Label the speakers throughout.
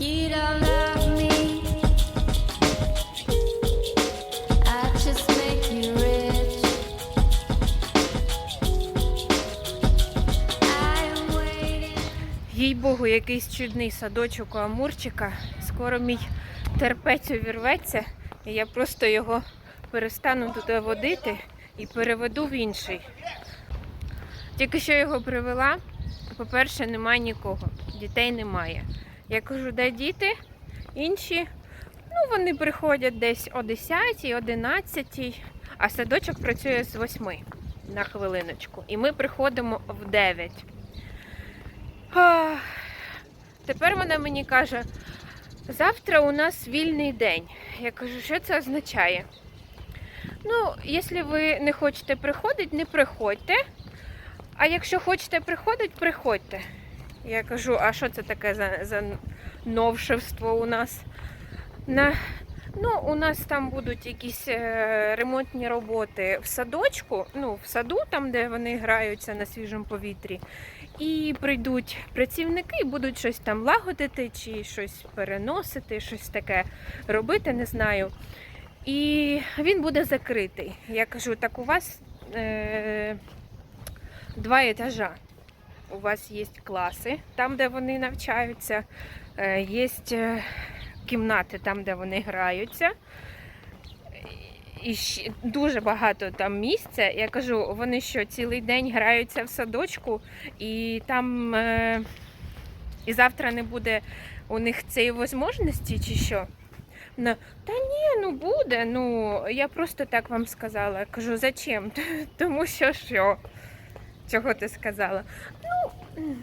Speaker 1: Їй Богу, якийсь чудний садочок у Амурчика. Скоро мій терпець увірветься, і я просто його перестану туди водити і переведу в інший. Тільки що його привела, по-перше, немає нікого, дітей немає. Я кажу, де діти? Інші, ну вони приходять десь о 10, 11, а садочок працює з 8 на хвилиночку. І ми приходимо в 9. Ах, Тепер вона мені каже, завтра у нас вільний день. Я кажу, що це означає? Ну, якщо ви не хочете приходити, не приходьте. А якщо хочете приходити, приходьте. Я кажу, а що це таке за, за новшевство у нас? На, ну, у нас там будуть якісь е, ремонтні роботи в садочку, ну, в саду, там, де вони граються на свіжому повітрі. І прийдуть працівники і будуть щось там лагодити чи щось переносити, щось таке робити, не знаю. І він буде закритий. Я кажу, так у вас е, два етажа. У вас є класи, там, де вони навчаються, е, є е, кімнати там, де вони граються. І ще дуже багато там місця. Я кажу, вони що цілий день граються в садочку, і там е, і завтра не буде у них цієї можливості, чи що? Ну, та ні, ну буде. Ну я просто так вам сказала. Я кажу, зачем? Тому що що? Чого ти сказала? Ну,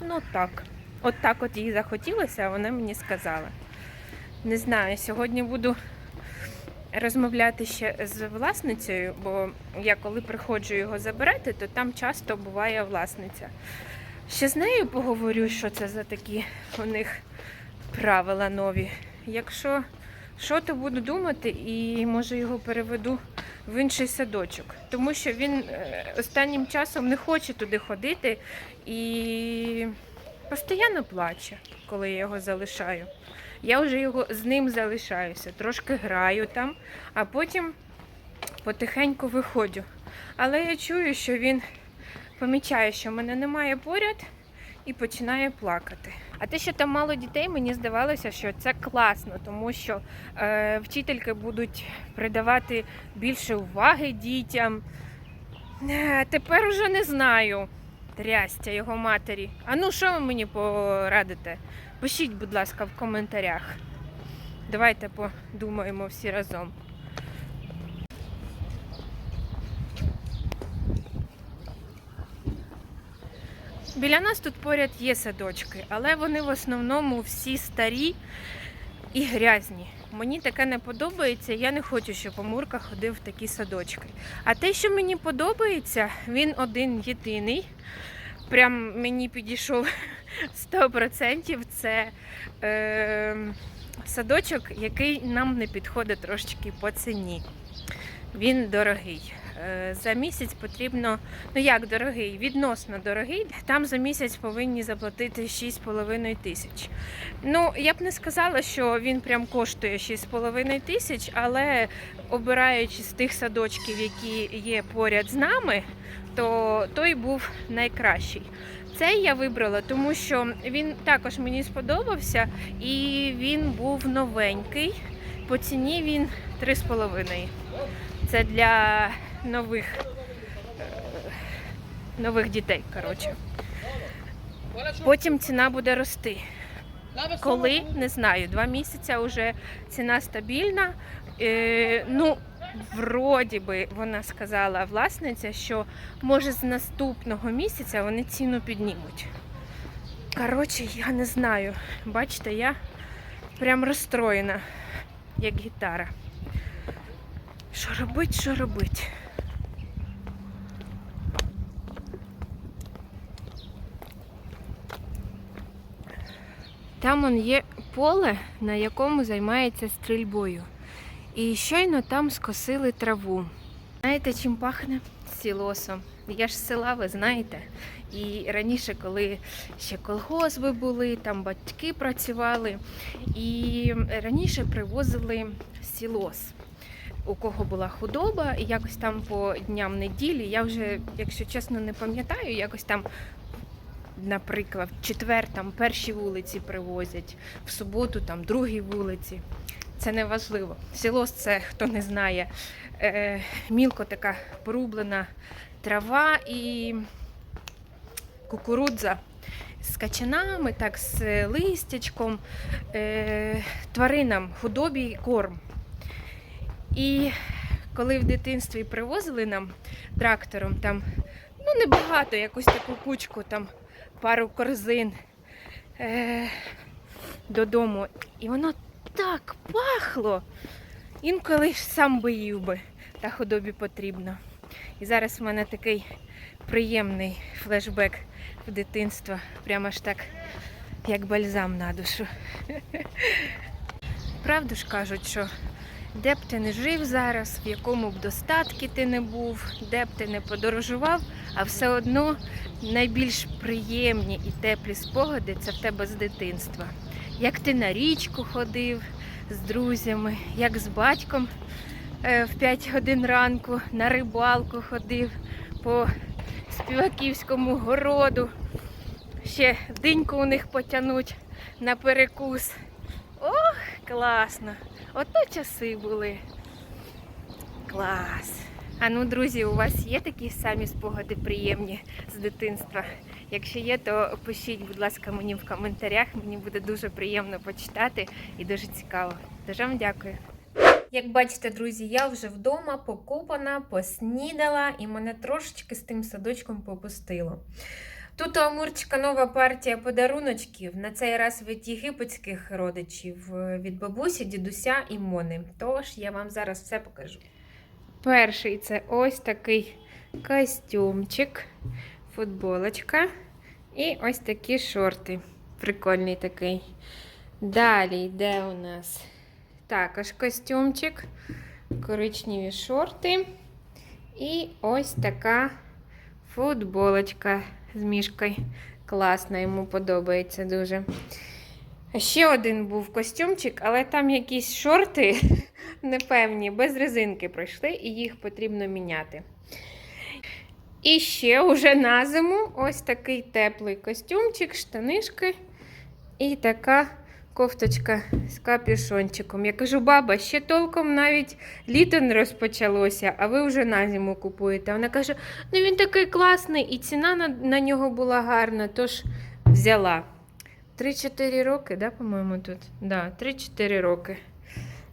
Speaker 1: ну так. От так от їй захотілося, а вона мені сказала. Не знаю, сьогодні буду розмовляти ще з власницею, бо я коли приходжу його забирати, то там часто буває власниця. Ще з нею поговорю, що це за такі у них правила нові. Якщо що, то буду думати і може його переведу в інший садочок. Тому що він е, останнім часом не хоче туди ходити і постійно плаче, коли я його залишаю. Я вже його з ним залишаюся, трошки граю там, а потім потихеньку виходжу. Але я чую, що він помічає, що мене немає поряд і починає плакати. А те, що там мало дітей, мені здавалося, що це класно, тому що е, вчительки будуть придавати більше уваги дітям. Е, тепер уже не знаю. Трястя його матері. А ну що ви мені порадите? Пишіть, будь ласка, в коментарях. Давайте подумаємо всі разом. Біля нас тут поряд є садочки, але вони в основному всі старі і грязні. Мені таке не подобається, я не хочу, щоб Амурка ходив в такі садочки. А те, що мені подобається, він один єдиний. Прям мені підійшов 100%. Це е, садочок, який нам не підходить трошечки по ціні. Він дорогий. Е, За місяць потрібно, ну як дорогий, відносно дорогий. Там за місяць повинні заплатити 6,5 тисяч. Ну, я б не сказала, що він прям коштує 6,5 тисяч, але обираючи з тих садочків, які є поряд з нами, то той був найкращий. Цей я вибрала, тому що він також мені сподобався і він був новенький. По ціні він 3,5. Це для нових, е, нових дітей. Коротше. Потім ціна буде рости. Коли не знаю, два місяці вже ціна стабільна. Е, ну, вроді би вона сказала власниця, що може з наступного місяця вони ціну піднімуть. Коротше, я не знаю. Бачите, я прям розстроєна, як гітара. Що робить, що робить? Там он є поле, на якому займається стрільбою. І щойно там скосили траву. Знаєте, чим пахне? сілосом. Я ж села, ви знаєте. І раніше, коли ще колгосби були, там батьки працювали, і раніше привозили сілос. У кого була худоба, і якось там по дням неділі, я вже, якщо чесно, не пам'ятаю, якось там, наприклад, в четвер там перші вулиці привозять, в суботу там другі вулиці. Це не важливо. Сілос це, хто не знає, е, мілко така порублена трава і кукурудза з качанами, так з листячком, е, тваринам, худобі корм. І коли в дитинстві привозили нам трактором, там ну небагато, якусь таку кучку, там пару корзин е, додому. І воно так пахло. Інколи сам би їв би, та худобі потрібно. І зараз в мене такий приємний флешбек в дитинство. Прямо ж так, як бальзам на душу. Правду ж кажуть, що де б ти не жив зараз, в якому б достатки ти не був, де б ти не подорожував, а все одно найбільш приємні і теплі спогади це в тебе з дитинства. Як ти на річку ходив з друзями, як з батьком е, в 5 годин ранку на рибалку ходив по співаківському городу. Ще диньку у них потянуть на перекус. Ох, класно! Ото часи були. Клас. А ну, друзі, у вас є такі самі спогади приємні з дитинства? Якщо є, то пишіть, будь ласка, мені в коментарях. Мені буде дуже приємно почитати і дуже цікаво. Дуже вам дякую. Як бачите, друзі, я вже вдома покупана, поснідала і мене трошечки з тим садочком попустило. Тут у Амурчика нова партія подаруночків. На цей раз від єгипетських родичів е, від бабусі, дідуся і Мони. Тож я вам зараз все покажу. Перший це ось такий костюмчик, футболочка і ось такі шорти. Прикольний такий. Далі йде у нас також костюмчик, коричневі шорти. І ось така футболочка з мішкою. Класно, йому подобається дуже. Ще один був костюмчик, але там якісь шорти непевні, без резинки пройшли, і їх потрібно міняти. І ще уже на зиму ось такий теплий костюмчик, штанишки і така кофточка з капюшончиком. Я кажу, баба, ще толком навіть літо не розпочалося, а ви вже на зиму купуєте. Вона каже, ну він такий класний, і ціна на, на нього була гарна, тож взяла. 3-4 роки, да, по-моєму, тут? Да, 3-4 роки.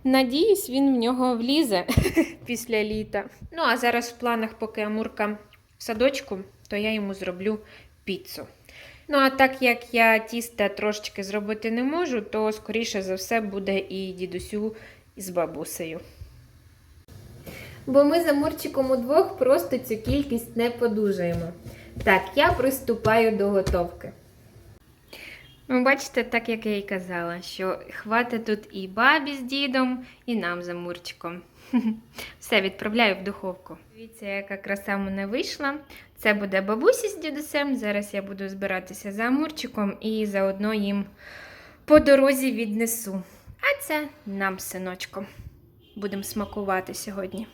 Speaker 1: Надіюсь, він в нього влізе після літа. Ну, а зараз в планах, поки Амурка в садочку, то я йому зроблю піцу. Ну, а так як я тіста трошечки зробити не можу, то скоріше за все буде і дідусю з бабусею. Бо ми за Мурчиком удвох просто цю кількість не подужаємо. Так, я приступаю до готовки. Ну, бачите, так як я і казала, що хватить тут і бабі з дідом, і нам за Мурчиком. Все, відправляю в духовку. Дивіться, яка краса в мене вийшла. Це буде бабусі з дідусем. Зараз я буду збиратися за Амурчиком і заодно їм по дорозі віднесу. А це нам, синочком. Будемо смакувати сьогодні.